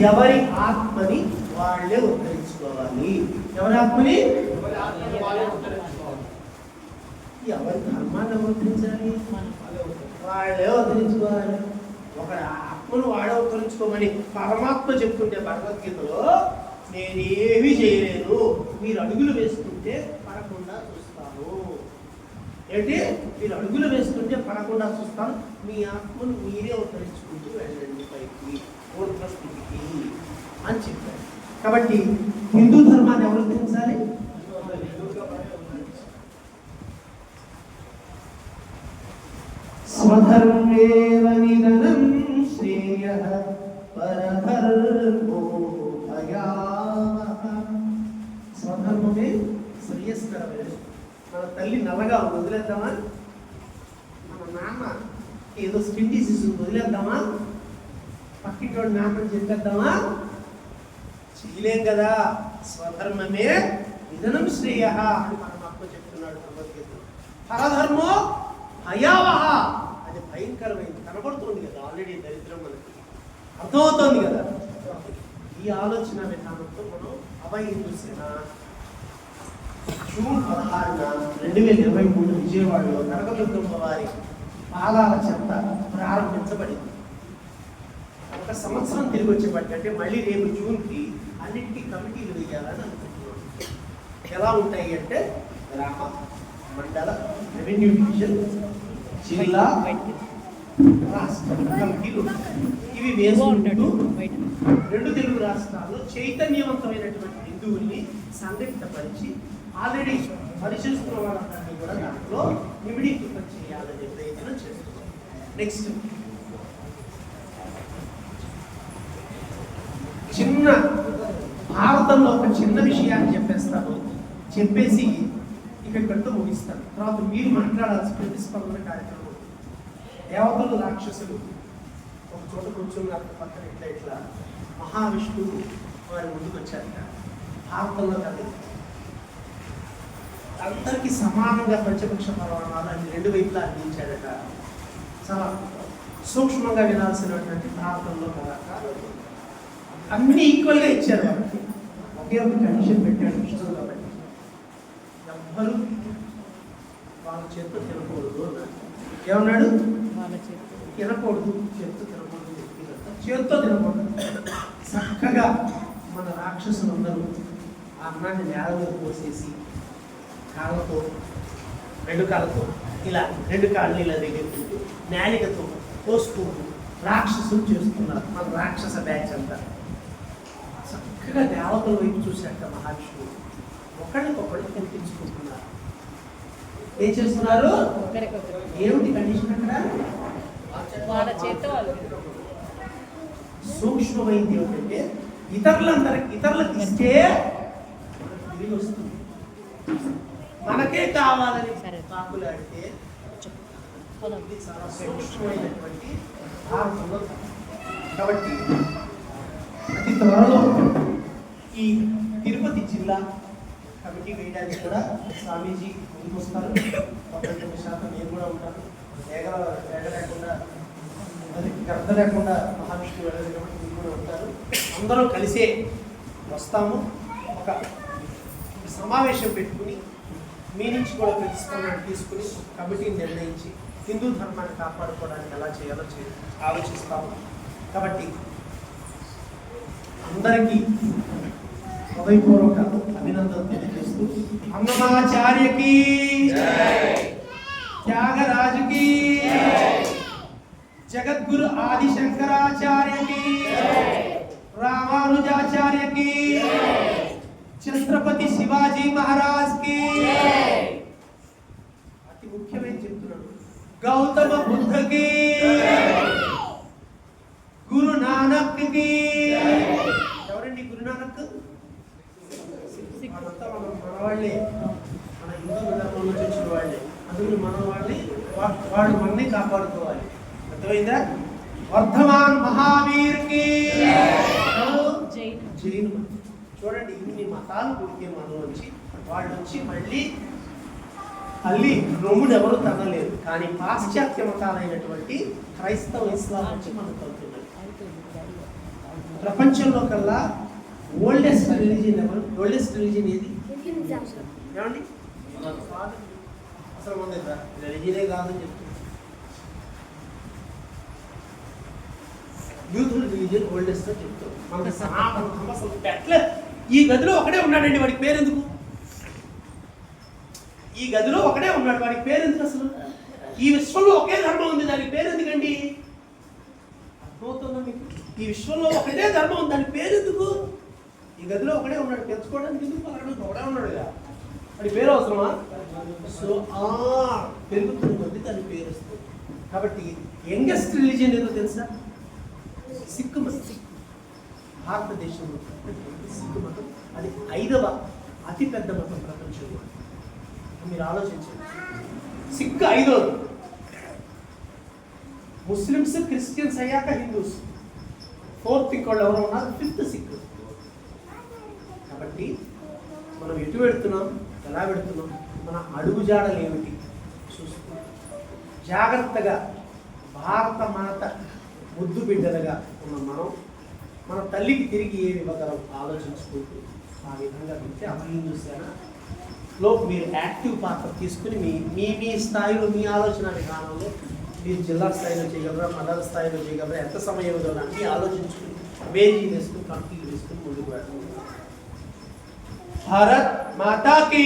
ఎవరి ఆత్మని వాళ్ళే ఉద్ధరించుకోవాలి. ఎవరి ఆత్మని? ఎవరి ధర్మాన్ని ఉద్ధరించాలి? వాళ్ళే ఉద్ధరించుకోవాలి. ఒక ఆత్మను వాడే ఉద్ధరించుకోమని పరమాత్మ చెప్తుంటే భగవద్గీతలో నేను ఏమీ చేయలేను మీరు అడుగులు వేసుకుంటే ఏంటి? మీరు అడుగులు వేస్తుంటే పడకుండా చూస్తాను మీ ఆత్మను మీరే ఉద్ధరించుకుంటూ వెళ్ళండి పైకి. కోరుకున్న స్థితికి అని చెప్పారు. కాబట్టి హిందూ ధర్మాన్ని ఎవరు ఉద్ధరించాలి? స్వధర్మేవ నిధనం శ్రేయ పరధర్మో భయావహ. స్వధర్మమే శ్రేయస్కరమైన మన తల్లి నల్లగా వదిలేద్దామా? మన నాన్న ఏదో స్కిన్ డిసీజ్ వదిలేద్దామా? పక్కింటోడు నాన్నని చెప్పేద్దామా? చేయలేం కదా. స్వధర్మమే నిధనం శ్రేయ అని మనం అప్ప చెప్తున్నాడు భగవద్గీత పరధర్మో భయావహ అది భయంకరమైంది. కనబడుతుంది కదా. ఆల్రెడీ దరిద్రం మనకి. అర్థమవుతోంది కదా. ఈ ఆలోచన విధానంతో మనం అభయ సేన జూన్ పదహారున రెండు వేల ఇరవై మూడు విజయవాడలో నరకదుర్గమ్మ వారి పాదాల చెత్త ప్రారంభించబడింది. ఒక సంవత్సరం తిరిగి వచ్చేప్పటికి అంటే మళ్ళీ రేపు జూన్కి అన్నింటి కమిటీలు వేయాలని అనుకుంటున్నాను. ఎలా ఉంటాయి అంటే గ్రామ మండల రెవెన్యూ డివిజన్ జిల్లా రాష్ట్ర కమిటీలు. ఇవి వేసుకుంటూ రెండు తెలుగు రాష్ట్రాల్లో చైతన్యవంతమైనటువంటి హిందువుల్ని సంఘటితపరిచి ఆల్రెడీ పరిశీలిస్తున్న వాళ్ళందరినీ కూడా దాంట్లో నిమిడీకృతం చేయాలనే ప్రయత్నం చేస్తున్నాం. నెక్స్ట్ చిన్న భారతంలో ఒక చిన్న విషయాన్ని చెప్పేస్తాను. చెప్పేసి ఇక్కడికంటూ ముగిస్తాను. తర్వాత మీరు మాట్లాడాల్సిన ప్రతిస్పందన కార్యక్రమం. దేవతలు రాక్షసులు ఒక చోట కూర్చున్నారు. పక్కన ఇట్లా ఇట్లా మహావిష్ణువు వారి ముందుకు వచ్చారట భారతంలో కదా. అందరికీ సమానంగా పంచపక్ష పరమాణాలు అని రెండు వైపులా అందించాడట. చాలా సూక్ష్మంగా వినాల్సినటువంటి భారతంలో కదా అన్ని ఈక్వల్గా ఇచ్చారు వాళ్ళకి ఒకే ఒక కండిషన్ పెట్టాడు విష్ణువు కాబట్టి. ఎవ్వరు వాళ్ళ చేతితో తినకూడదు అన్నాడు. ఏమన్నాడు? తినకూడదు. చేత్తో తినకూడదు. చేత్తో తినకూడదు. చక్కగా మన రాక్షసులందరూ ఆ అన్నాన్ని నేల మీద పోసేసి కాళ్ళతో రెండు కాళ్ళతో ఇలా రెండు కాళ్ళు ఇలా దగ్గరుకుంటూ నేలికతో పోసుకుంటూ రాక్షసులు చేస్తున్నారు. మన రాక్షస బ్యాచ్ అంతా. చక్కగా దేవతల వైపు చూశాక మహావిష్ణువు. ఒకళ్ళకొకళ్ళు కనిపించుకుంటున్నారు. ఏం చేస్తున్నారు? ఏమిటి కండిషన్ అక్కడ? వాళ్ళ చేత వాళ్ళు సూక్ష్మమైంది ఏమిటంటే ఇతరులందరికి ఇతరులకు ఇస్తే తిరిగి వస్తుంది. మనకే కావాలని. కాకులాడితే. ఇది చాలా సూక్ష్మమైనటువంటి కాబట్టి అతి త్వరలో ఈ తిరుపతి జిల్లా కమిటీ వేయడానికి కూడా స్వామీజీ ముందుకు వస్తారు తొంభై తొమ్మిది శాతం నేను కూడా ఉంటాను. వేగ వేగ లేకుండా అది గర్భ లేకుండా మహావిష్ణువు వెళ్ళదు కాబట్టి మీరు కూడా ఉంటారు అందరం కలిసే వస్తాము. ఒక సమావేశం పెట్టుకుని మీ నుంచి కూడా ప్రతిస్పందన తీసుకుని కమిటీని నిర్ణయించి హిందూ ధర్మాన్ని కాపాడుకోవడానికి ఎలా చేయాలో చే ఆలోచిస్తాము. కాబట్టి అందరికీ హృదయపూర్వక అభినందన తెలియజేస్తూ అన్నమాచార్యకి త్యాగరాజుకి జగద్గురు ఆది శంకరాచార్యకి రామానుజాచార్యకి ఛత్రపతి శివాజీ మహారాజ్కి అతి ముఖ్యమైన చెప్తున్నాడు గౌతమ బుద్ధకి. గురు నానక్కి ఎవరండి గురు నానక్? వాళ్ళంతా మన మనవాళ్ళే. మన హిందూ నుంచి వచ్చిన వాళ్ళే. అందుకని మన వాళ్ళని వాళ్ళు మనని కాపాడుకోవాలి. అర్థమైందా? వర్ధమాన్ మహావీర్కి ఎవరు? జైన్. చూడండి ఇన్ని మతాలు పుడితే మనం వచ్చి వాళ్ళు వచ్చి మళ్ళీ మళ్ళీ రొమ్ముడు ఎవరు తనలేదు కానీ పాశ్చాత్య మతాలైనటువంటి క్రైస్తవ ఇస్లాం వచ్చి మనం తగ్గుతున్నాయి ప్రపంచంలో కల్లా ఓల్డెస్ట్ రిలీజియన్ ఎవరు? ఓల్డెస్ట్ రిలీజియన్ ఏది? ఏమండి? అసలు మన రిలీజియనే కాదని చెప్తుంది యూతుల రిలీజియన్ ఓల్డెస్ట్ అని చెప్తాం మనకి సనాతన ధర్మ అసలు ఈ గదిలో ఒకడే ఉన్నాడండి వాడికి పేరు ఎందుకు ఈ గదిలో ఒకడే ఉన్నాడు. వాడికి పేరు ఎందుకు అసలు? ఈ విశ్వంలో ఒకే ధర్మం ఉంది. దానికి పేరు ఎందుకండి అర్థమవుతుందా మీకు? ఈ విశ్వంలో ఒకటే ధర్మం ఉంది. దానికి పేరు ఎందుకు ఈ గదిలో ఒకడే ఉన్నాడు. తెలుసుకోవడానికి ఎందుకు పలకడానికి ఒకడే ఉన్నాడు కదా? వాడి పేరు అవసరమా? సో ఆ పెరుగుతున్న కొద్ది దాని పేరు వస్తుంది. కాబట్టి యంగెస్ట్ రిలీజియన్ ఏదో తెలుసా? సిక్కు మతం. భారతదేశంలో సిక్కు మతం. అది ఐదవ అతిపెద్ద మతం ప్రపంచంలో. మీరు ఆలోచించండి. సిక్కు ఐదోది. ముస్లిమ్స్ క్రిస్టియన్స్ అయ్యాక హిందూస్. ఫోర్త్ ఇంకోళ్ళు ఎవరు ఉన్నారు ఫిఫ్త్ సిక్ కాబట్టి మనం ఎటు పెడుతున్నాం ఎలా పెడుతున్నాం మన అడుగుజాడలు ఏమిటి? చూసుకున్నాం జాగ్రత్తగా భారత మాత ముద్దు బిడ్డలుగా ఉన్న మనం మన తల్లికి తిరిగి ఏమి ఇవ్వగలం ఆలోచించుకుంటూ ఆ విధంగా పెడితే అమ్మ హిందూ సేన లో మీరు యాక్టివ్ పాత్ర తీసుకుని మీ మీ మీ స్థాయిలో మీ ఆలోచన విధానంలో మీరు జిల్లా స్థాయిలో చేయగలరా మండల స్థాయిలో చేయగలరా ఎంత సమయం ఇవ్వగలరా అన్ని ఆలోచించుకుని పేజీ వేసుకుని కంప్లీట్ వేసుకుని ముందుకు వెళ్ళాలి భారత్ మాతాకి